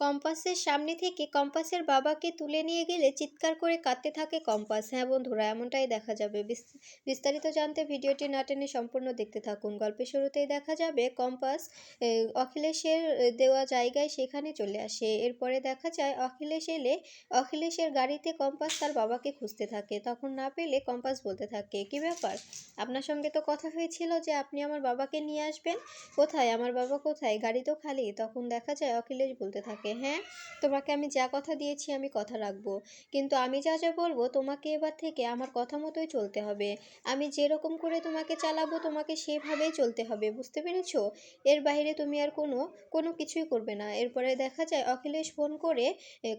কম্পাসের সামনে থেকে কম্পাসের বাবাকে তুলে নিয়ে গেলে চিৎকার করে কাঁদতে থাকে কম্পাস। হ্যাঁ বন্ধুরা, এমনটাই দেখা যাবে। বিস- বিস্তারিত জানতে ভিডিওটি না টেনে সম্পূর্ণ দেখতে থাকুন। গল্পের শুরুতেই দেখা যাবে কম্পাস অখিলেশের দেওয়া জায়গায় সেখানে চলে আসে। এরপরে দেখা যায় অখিলেশ এলে অখিলেশের গাড়িতে কম্পাস তার বাবাকে খুঁজতে থাকে। তখন না পেলে কম্পাস বলতে থাকে, কি ব্যাপার? আপনার সঙ্গে তো কথা হয়েছিল যে আপনি আমার বাবাকে নিয়ে আসবেন? কোথায়? আমার বাবা কোথায়? গাড়ি তো খালি। তখন দেখা যায় অখিলেশ বলতে থাকে হ্যাঁ? তোমাকে আমি যা কথা দিয়েছি আমি কথা রাখব। কিন্তু আমি যা যা বলব তোমাকে এবার থেকে আমার কথা মতোই চলতে হবে। আমি যেরকম করে তোমাকে চালাবো তোমাকে সেভাবেই চলতে হবে, বুঝতে পেরেছ? এর বাইরে তুমি আর কোনো কোনো কিছুই করবে না। এরপরে দেখা যায় অখিলেশ ফোন করে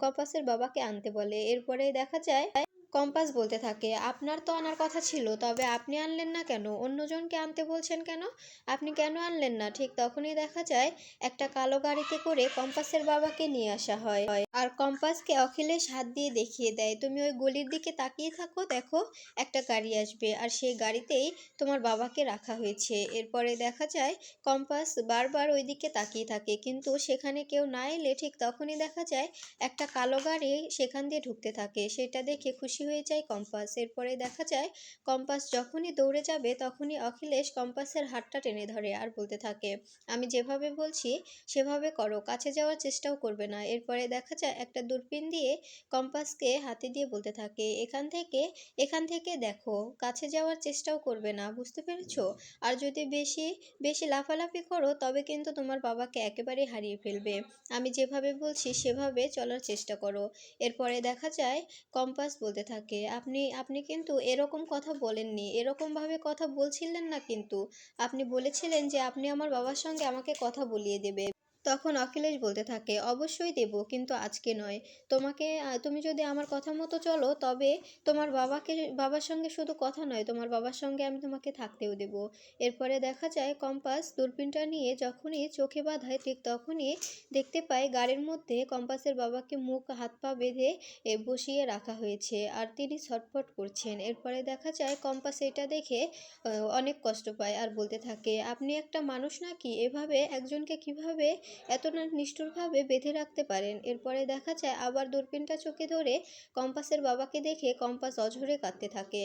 কপাসের বাবাকে আনতে বলে। এরপরে দেখা যায় কম্পাস বলতে থাকে। আপনার তো আনার কথা ছিল, তবে আপনি আনলেন না কেন? অন্যজনকে আনতে বলছেন কেন? আপনি কেন আনলেন না? ঠিক তখনই দেখা যায়, একটা কালো গাড়িতে করে কম্পাসের বাবাকে নিয়ে আসা হয়। আর কম্পাসকে অখিলেশ হাত দিয়ে দেখিয়ে দেয়, তুমি ওই গলির দিকে তাকিয়ে থাকো, দেখো, একটা গাড়ি আসবে। আর সেই গাড়িতেই তোমার বাবাকে রাখা হয়েছে। এরপরে দেখা যায়, কম্পাস বারবার ওই দিকে তাকিয়ে থাকে, কিন্তু সেখানে কেউ না এলে ঠিক তখনই দেখা যায়, একটা কালো গাড়ি সেখান দিয়ে ঢুকতে থাকে। সেটা দেখে খুশি হয়ে যায় কম্পাস। এরপরে দেখা যায়, কম্পাস যখনই দৌড়ে যাবে তখনই অখিলেশ কম্পাসের হাতটা টেনে ধরে আর বলতে থাকে, আমি যেভাবে বলছি, সেভাবে করো, কাছে যাওয়ার চেষ্টাও করবে না। এরপরে দেখা যায়, একটা দূরবীন দিয়ে কম্পাসকে হাতে দিয়ে বলতে থাকে, এখান থেকে এখান থেকে দেখো, কাছে যাওয়ার চেষ্টাও করবে না, বুঝতে পেরেছ? আর যদি বেশি বেশি লাফালাফি করো, তবে কিন্তু তোমার বাবাকে একেবারে হারিয়ে ফেলবে। আমি যেভাবে বলছি, সেভাবে চলার চেষ্টা করো। এরপরে দেখা যায়, কম্পাস বলতে থাকে। আপনি আপনি কিন্তু এরকম কথা বলেননি। এরকমভাবে কথা বলছিলেন না কিন্তু। আপনি বলেছিলেন যে, আপনি আমার বাবার সঙ্গে আমাকে কথা বলিয়ে দেবে। তখন অখিলেশ বলতে থাকে, অবশ্যই দেব, কিন্তু আজকে নয়। তোমাকে, তুমি যদি আমার কথা মতো চলো, তবে তোমার বাবাকে, বাবার সঙ্গে শুধু কথা নয়, তোমার বাবার সঙ্গে আমি তোমাকে থাকতেও দেব। এরপরে দেখা যায়, কম্পাস দূরবীনটা নিয়ে যখনই চোখে বাঁধায়, ঠিক তখনই দেখতে পায় গাড়ির মধ্যে কম্পাসের বাবাকে মুখ, হাত পা বেঁধে বসিয়ে রাখা হয়েছে, আর তিনি ছটফট করছেন। এরপরে দেখা যায়, কম্পাস এটা দেখে অনেক কষ্ট পায় আর বলতে থাকে, আপনি একটা মানুষ নাকি? এভাবে একজনকে কীভাবে এত না নিষ্ঠুরভাবে বেঁধে রাখতে পারেন। এরপরে দেখা যায়, আবার দূরবীনটা চোখে ধরে কম্পাসের বাবাকে দেখে কম্পাস অঝরে কাঁদতে থাকে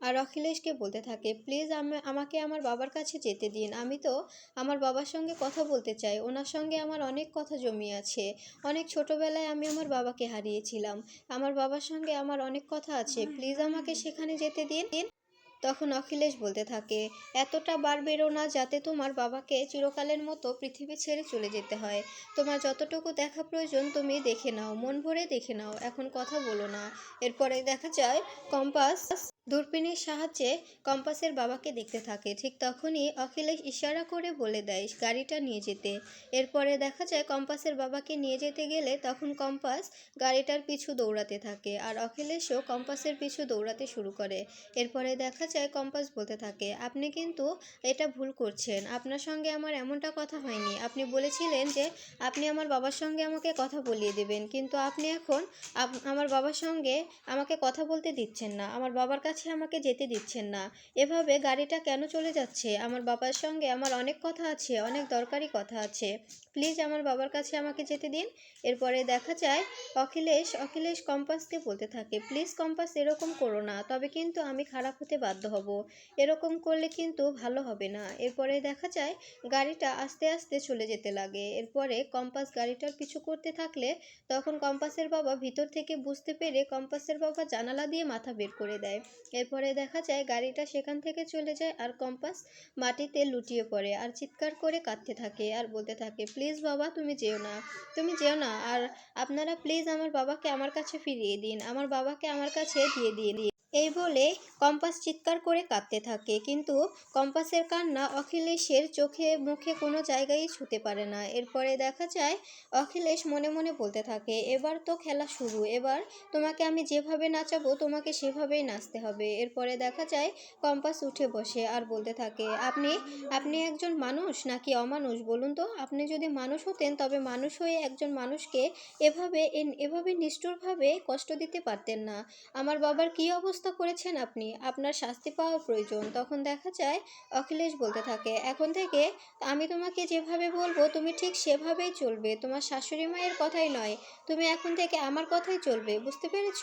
আর অখিলেশকে বলতে থাকে, প্লিজ আমাকে আমার বাবার কাছে যেতে দিন। আমি তো আমার বাবার সঙ্গে কথা বলতে চাই। ওনার সঙ্গে আমার অনেক কথা জমি আছে। অনেক ছোটবেলায় আমি আমার বাবাকে হারিয়েছিলাম। আমার বাবার সঙ্গে আমার অনেক কথা আছে। প্লিজ আমাকে সেখানে যেতে দিন। তখন অখিলেশ বলতে থাকে, এতটা বার বেরো না যাতে তোমার বাবাকে চিরকালের মতো পৃথিবী ছেড়ে চলে যেতে হয়। তোমার যতটুকু দেখা প্রয়োজন তুমি দেখে নাও, মন ভরে দেখে নাও, এখন কথা বলো না। এরপরে দেখা যায়, কম্পাস দূরবীনের সাহায্যে কম্পাসের বাবাকে দেখতে থাকে। ঠিক তখনই অখিলেশ ইশারা করে বলে দেয়, গাড়িটা নিয়ে যেতে। এরপরে দেখা যায়, কম্পাসের বাবাকে নিয়ে যেতে গেলে তখন কম্পাস গাড়িটার পিছু দৌড়াতে থাকে আর অখিলেশও কম্পাসের পিছু দৌড়াতে শুরু করে। এরপরে দেখা যায়, কম্পাস বলতে থাকে, আপনি কিন্তু এটা ভুল করছেন। আপনার সঙ্গে আমার এমনটা কথা হয়নি। আপনি বলেছিলেন যে আপনি আমার বাবার সঙ্গে আমাকে কথা বলিয়ে দেবেন, কিন্তু আপনি এখন আমার বাবার সঙ্গে আমাকে কথা বলতে দিচ্ছেন না। আমার বাবার কাছে আমাকে যেতে দিচ্ছেন না। এভাবে গাড়িটা কেন চলে যাচ্ছে? আমার বাবার সঙ্গে আমার অনেক কথা আছে, অনেক দরকারি কথা আছে। প্লিজ আমার বাবার কাছে আমাকে যেতে দিন। এরপরে দেখা যায়, অখিলেশ অখিলেশ কম্পাসকে বলতে থাকে, প্লিজ কম্পাস, এরকম করো না। তবে কিন্তু আমি খারাপ হতে বাধ্য হব। এরকম করলে কিন্তু ভালো হবে না। এরপরে দেখা যায়, গাড়িটা আস্তে আস্তে চলে যেতে লাগে। এরপরে কম্পাস গাড়িটার পিছু করতে থাকলে তখন কম্পাসের বাবা ভিতর থেকে বুঝতে পেরে কম্পাসের বাবা জানালা দিয়ে মাথা বের করে দেয়। এরপরে দেখা যায় গাড়িটা সেখান থেকে চলে যায় আর কম্পাস মাটিতে লুটিয়ে পড়ে আর চিৎকার করে কাঁদতে থাকে আর বলতে থাকে, প্লিজ বাবা, তুমি যেও না, তুমি যেও না। আর আপনারা প্লিজ আমার বাবাকে আমার কাছে ফিরিয়ে দিন, আমার বাবাকে আমার কাছে দিয়ে দিয়ে দিন। এই বলে কম্পাস চিৎকার করে কাঁদতে থাকে। কিন্তু কম্পাসের কান্না অখিলেশের চোখে মুখে কোনো জায়গায় ছুতে পারে না। এরপরে দেখা যায়, অখিলেশ মনে মনে বলতে থাকে, এবার তো খেলা শুরু, এবার তোমাকে আমি যেভাবে নাচাবো, তোমাকে সেভাবেই নাচতে হবে। এরপরে দেখা যায়, কম্পাস উঠে বসে আর বলতে থাকে, আপনি আপনি একজন মানুষ নাকি অমানুষ? বলুন তো, আপনি যদি মানুষ হতেন, তবে মানুষ হয়ে একজন মানুষকে এভাবে এভাবে নিষ্ঠুরভাবে কষ্ট দিতে পারতেন না। আমার বাবার কী অবস্থা? সমস্ত করেছেন আপনি। আপনার শাস্তি পাওয়া প্রয়োজন। তখন দেখা যায়, অখিলেশ বলতে থাকে, এখন থেকে আমি তোমাকে যেভাবে বলব, তুমি ঠিক সেভাবেই চলবে। তোমার শাশুড়ি মায়ের কথাই নয়, তুমি এখন থেকে আমার কথাই চলবে। বুঝতে পেরেছ?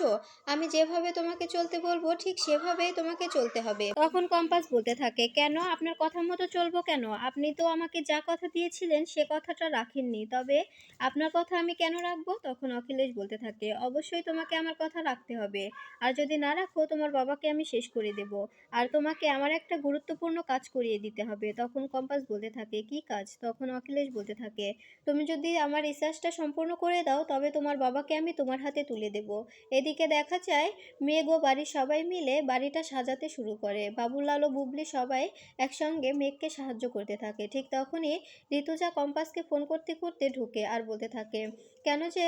আমি যেভাবে তোমাকে চলতে বলব, ঠিক সেভাবেই তোমাকে চলতে হবে। তখন কম্পাস বলতে থাকে, কেন? আপনার কথা মতো চলবো কেন? আপনি তো আমাকে যা কথা দিয়েছিলেন, সে কথাটা রাখেননি। তবে আপনার কথা আমি কেন রাখব? তখন অখিলেশ বলতে থাকে, অবশ্যই তোমাকে আমার কথা রাখতে হবে। আর যদি না রাখো তোমার বাবাকে আমি শেষ করে দেব। আর তোমাকে আমার একটা গুরুত্বপূর্ণ কাজ করিয়ে দিতে হবে। তখন কম্পাস বলতে থাকে, কি কাজ? তখন অখিলেশ বলতে থাকে, তুমি যদি আমার রিসার্চটা সম্পূর্ণ করে দাও, তবে তোমার বাবাকে আমি তোমার হাতে তুলে দেব। এদিকে দেখা যায়, মেঘ ও বাড়ির সবাই মিলে বাড়িটা সাজাতে শুরু করে। বাবুলাল ও বুবলি সবাই একসঙ্গে মেঘকে সাহায্য করতে থাকে। ঠিক তখনই ঋতুজা কম্পাসকে ফোন করতে করতে ঢুকে আর বলতে থাকে কেন যে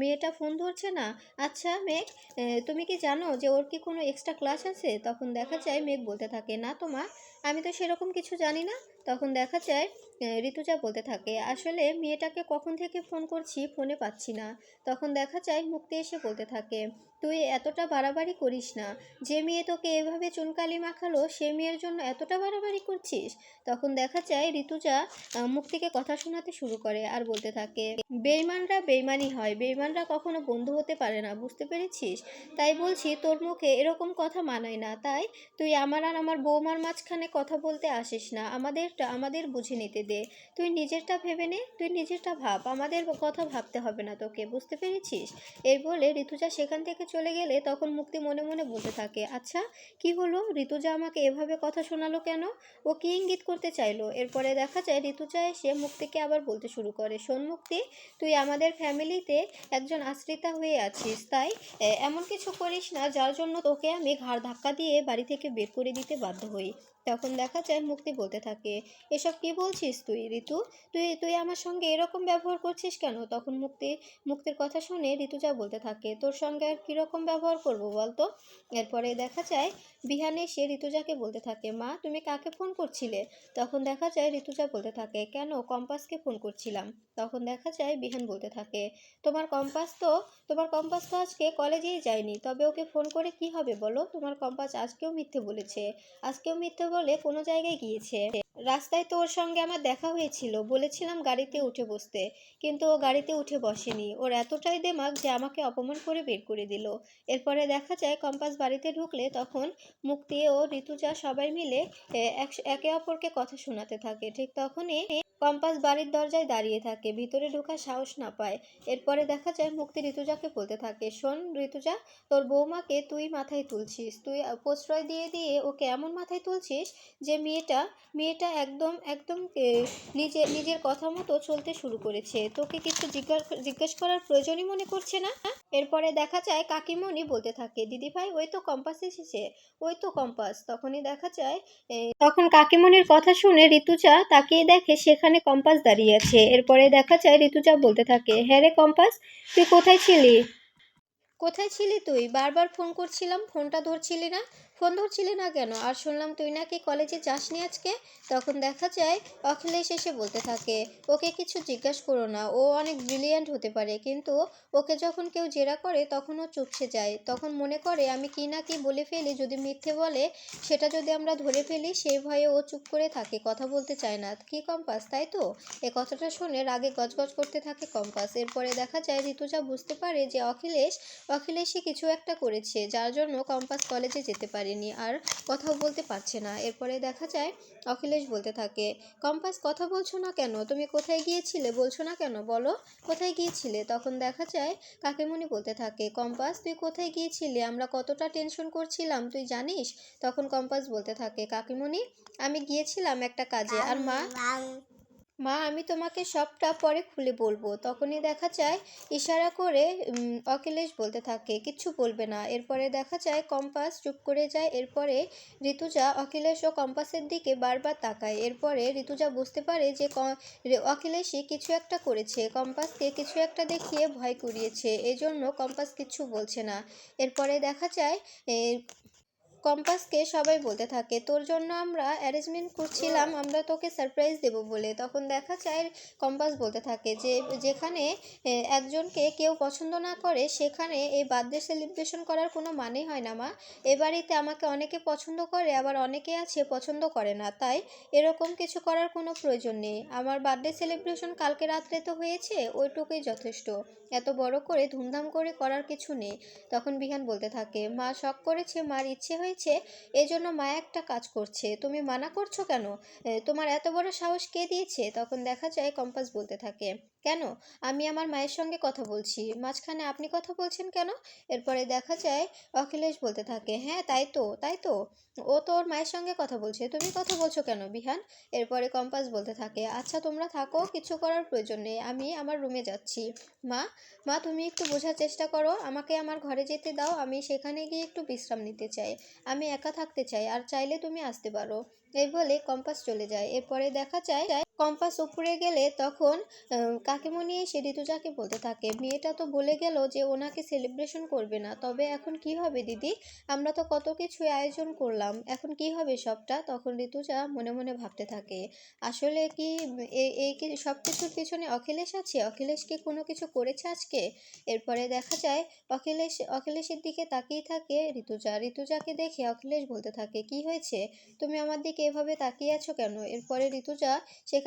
মেয়েটা ফোন ধরছে না? আচ্ছা মেঘ তুমি কি জানো যে ওর কি কোনো এক্সট্রা ক্লাস আছে? তখন দেখা যায় মেঘ বলতে থাকে, না তো মা, আমি তো সেরকম কিছু জানি না। তখন দেখা যায় ঋতুজা বলতে থাকে, আসলে মেয়েটাকে কখন থেকে ফোন করছি ফোনে পাচ্ছি না। তখন দেখা যায় মুক্তি এসে বলতে থাকে, তুই এতটা বাড়াবাড়ি করিস না। যে মেয়ে তোকে এভাবে চুনকালি মাখালো, সে মেয়ের জন্য এতটা বাড়াবাড়ি করছিস? তখন দেখা যায় ঋতুজা মুক্তিকে কথা শোনাতে শুরু করে আর বলতে থাকে, বেইমানরা বেইমানি হয়, বেইমানরা কখনো বন্ধু হতে পারে না, বুঝতে পেরেছিস? তাই বলছি তোর মুখে এরকম কথা মানায় না। তাই তুই আমার আর আমার বৌমার মাঝখানে কথা বলতে আসিস না। আমাদেরটা, আমাদের বুঝে নিতে দে। তুই নিজেরটা ভেবে নে, তুই নিজেরটা ভাব, আমাদের কথা ভাবতে হবে না তোকে, বুঝতে পেরেছিস? এই বলে ঋতুজা সেখান থেকে চলে গেলে তখন মুক্তি মনে মনে বলতে থাকে আচ্ছা কি হলো? ঋতুজা আমাকে এভাবে কথা শোনালো কেন? ও কি ইঙ্গিত করতে চাইলো? এরপরে দেখা যায় ঋতুজা এসে মুক্তিকে আবার বলতে শুরু করে, শোন মুক্তি, তুই আমাদের ফ্যামিলিতে একজন আশ্রিতা হয়ে আছিস, তাই এমন কিছু করিস না, যার জন্য তোকে আমি ঘাড় ধাক্কা দিয়ে বাড়ি থেকে বের করে দিতে বাধ্য হই। তখন দেখা যায় মুক্তি বলতে থাকে। এসব কি বলছিস তুই, ঋতু? তুই তুই আমার সঙ্গে এরকম ব্যবহার করছিস কেন? তখন মুক্তি, মুক্তির কথা শুনে ঋতুজা বলতে থাকে, তোর সঙ্গে আর কীরকম ব্যবহার করব বলতো? এরপরে দেখা যায় বিহানে সে ঋতুজাকে বলতে থাকে, মা, তুমি কাকে ফোন করছিলে? তখন দেখা যায় ঋতুজা বলতে থাকে, কেন কম্পাসকে ফোন করছিলাম? তখন দেখা যায় বিহান বলতে থাকে, তোমার কম্পাস তো, তোমার কম্পাস তো আজকে কলেজেই যায়নি, তবে ওকে ফোন করে কি হবে বলো? তোমার কম্পাস আজকেও মিথ্যে বলেছে, আজকেও মিথ্যে বলে কোনো জায়গায় গিয়েছে। রাস্তায় তো ওর সঙ্গে আমার দেখা হয়েছিল, বলেছিলাম গাড়িতে উঠে বসতে। কিন্তু ও গাড়িতে উঠে বসেনি। ওর এতটাই দেমাক যে আমাকে অপমান করে বের করে দিল। এরপরে দেখা যায়, কম্পাস বাড়িতে ঢুকলে তখন মুক্তি ও, ঋতুজা সবাই মিলে একে অপরকে কথা শোনাতে থাকে। ঠিক তখনই কম্পাস বাড়ির দরজায় দাঁড়িয়ে থাকে, ভিতরে ঢোকার সাহস না পায়। এরপরে দেখা যায় মুক্তি ঋতুজাকে বলতে থাকে, শোন ঋতুজা, তোর বৌমাকে তুই মাথায় তুলছিস। তুই প্রশ্রয় দিয়ে দিয়ে ওকে এমন মাথায় তুলছিস যে মেয়েটা মেয়েটা একদম একদম নিজে, নিজের কথা মতো চলতে শুরু করেছে। তোকে কিছু জিজ্ঞাসা করার প্রয়োজনই মনে করছে না? এরপরে দেখা যায় কাকিমণি বলতে থাকে দিদি ভাই ওই তো কম্পাস এসেছে, ওই তো কম্পাস। তখনই দেখা যায় তখন কাকিমণির কথা শুনে ঋতুজা তাকিয়ে দেখে সেখানে কম্পাস দাঁড়িয়ে আছে। এরপরে দেখা যায় ঋতুজা বলতে থাকে হ্যাঁ রে কম্পাস, তুই কোথায় ছিলি? কোথায় ছিলি তুই? বারবার ফোন করছিলাম, ফোনটা ধরছিলি না। ফোন ধরছিলি না কেন? আর শুনলাম তুই নাকি কলেজে যাসনি আজকে? তখন দেখা যায়, অখিলেশ এসে বলতে থাকে, ওকে কিছু জিজ্ঞাসা করো না, ও অনেক ব্রিলিয়ান্ট হতে পারে, কিন্তু ওকে যখন কেউ জেরা করে, তখন ও চুপসে যায়। তখন মনে করে, আমি কি না কি বলে ফেলি, যদি মিথ্যে বলে, সেটা যদি আমরা ধরে ফেলি সেই ভয়ে ও চুপ করে থাকে, কথা বলতে চায় না। কি কম্পাস, তাই তো? এ কথাটা শুনে রাগে গজগজ করতে থাকে কম্পাস। এরপরে দেখা যায় ঋতুজা বুঝতে পারে যে অখিলেশ, অখিলেশই কিছু একটা করেছে, যার জন্য কম্পাস কলেজে যেতে পারেনি আর কথাও বলতে পারছে না। এরপরে দেখা যায়, অখিলেশ বলতে থাকে, কম্পাস, কথা বলছো না কেন? তুমি কোথায় গিয়েছিলে? বলছো না কেন? বলো, কোথায় গিয়েছিলে? তখন দেখা যায়, কাকিমণি বলতে থাকে, কম্পাস, তুই কোথায় গিয়েছিলি? আমরা কতটা টেনশন করছিলাম, তুই জানিস? তখন কম্পাস বলতে থাকে, কাকিমণি, আমি গিয়েছিলাম একটা কাজে, আর মা মা, আমি তোমাকে সবটা পরে খুলে বলব। তখনই দেখা যায়, ইশারা করে অখিলেশ বলতে থাকে, কিচ্ছু বলবে না। এরপরে দেখা যায়, কম্পাস চুপ করে যায়। এরপরে ঋতুজা অখিলেশ ও কম্পাসের দিকে বারবার তাকায়। এরপরে ঋতুজা বুঝতে পারে যে অখিলেশই কিছু একটা করেছে। কম্পাসকে কিছু একটা দেখিয়ে ভয় করিয়েছে এজন্য কম্পাস কিচ্ছু বলছে না। এরপরে দেখা যায় কম্পাসকে সবাই বলতে থাকে, তোর জন্য আমরা অ্যারেঞ্জমেন্ট করছিলাম, আমরা তোকে সারপ্রাইজ দেব বলে। তখন দেখা যায় কম্পাস বলতে থাকে যে, যেখানে একজনকে কেউ পছন্দ না করে, সেখানে এই বার্থডে সেলিব্রেশন করার কোনো মানে হয় না, মা। এ বাড়িতে আমাকে অনেকে পছন্দ করে, আবার অনেকে আছে পছন্দ করে না। তাই এরকম কিছু করার কোনো প্রয়োজন নেই। আমার বার্থডে সেলিব্রেশন কালকে রাত্রে তো হয়েছে, ওইটুকুই যথেষ্ট। এত বড় করে ধুমধাম করে করার কিছু নেই। তখন বিহান বলতে থাকে, মা, শখ করেছে, মার ইচ্ছে হয়েছে, এজন্য মা একটা কাজ করছে। তুমি মানা করছ কেন? তোমার এত বড় সাহস কে দিয়েছে? তখন দেখা যায় কম্পাস বলতে থাকে, কেন? আমি আমার মায়ের সঙ্গে কথা বলছি। মাঝখানে আপনি কথা বলছেন কেন? এরপরে দেখা যায় অখিলেশ বলতে থাকে হ্যাঁ তাই তো তাই তো। ও তো ওর মায়ের সঙ্গে কথা বলছে, তুমি কথা বলছো কেন বিহান? এরপরে কম্পাস বলতে থাকে আচ্ছা তোমরা থাকো, কিছু করার প্রয়োজন নেই, আমি আমার রুমে যাচ্ছি। মা মা, তুমি একটু বোঝার চেষ্টা করো, আমাকে আমার ঘরে যেতে দাও, আমি সেখানে গিয়ে একটু বিশ্রাম নিতে চাই। আমি একা থাকতে চাই, আর চাইলে তুমি আসতে পারো। এই বলে কম্পাস চলে যায়। এরপরে দেখা যায় কম্পাস উপরে গেলে তখন কাকিমণি এসে ঋতুজাকে বলতে থাকে, মেয়েটা তো বলে গেল যে ওনাকে সেলিব্রেশন করবে না। তবে এখন কি হবে দিদি? আমরা তো কত কিছু আয়োজন করলাম। এখন কি হবে সবটা? তখন ঋতুজা মনে মনে ভাবতে থাকে, আসলে কি এই কি সব কিছুর পিছনে অখিলেশ আছে? অখিলেশ কি কোনো কিছু করেছে আজকে? এরপরে দেখা যায়, অখিলেশ, অখিলেশের দিকে তাকিয়ে থাকে ঋতুজা। ঋতুজাকে দেখে অখিলেশ বলতে থাকে, কি হয়েছে? তুমি আমার দিকে এভাবে তাকিয়ে আছো কেন? এরপরে ঋতুজা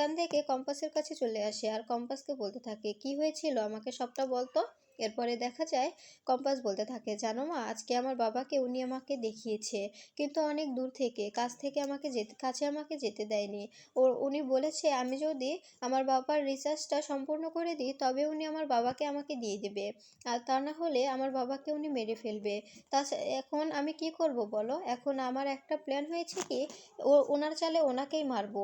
সেখান থেকে কম্পাসের কাছে চলে আসে আর কম্পাসকে বলতে থাকে, কি হয়েছিল? আমাকে সবটা বলতো? এরপরে দেখা যায়, কম্পাস বলতে থাকে, জানো মা, আজকে আমার বাবাকে উনি আমাকে দেখিয়েছে, কিন্তু অনেক দূর থেকে কাছ থেকে আমাকে যেতে, কাছে আমাকে যেতে দেয়নি। ও, উনি বলেছে, আমি যদি আমার বাবার রিচার্জটা সম্পূর্ণ করে দিই, তবে উনি আমার বাবাকে আমাকে দিয়ে দেবে। আর তা না হলে আমার বাবাকে উনি মেরে ফেলবে। তা এখন আমি কি করব বলো? এখন আমার একটা প্ল্যান হয়েছে কি, ও, ওনার চালে ওনাকেই মারবো।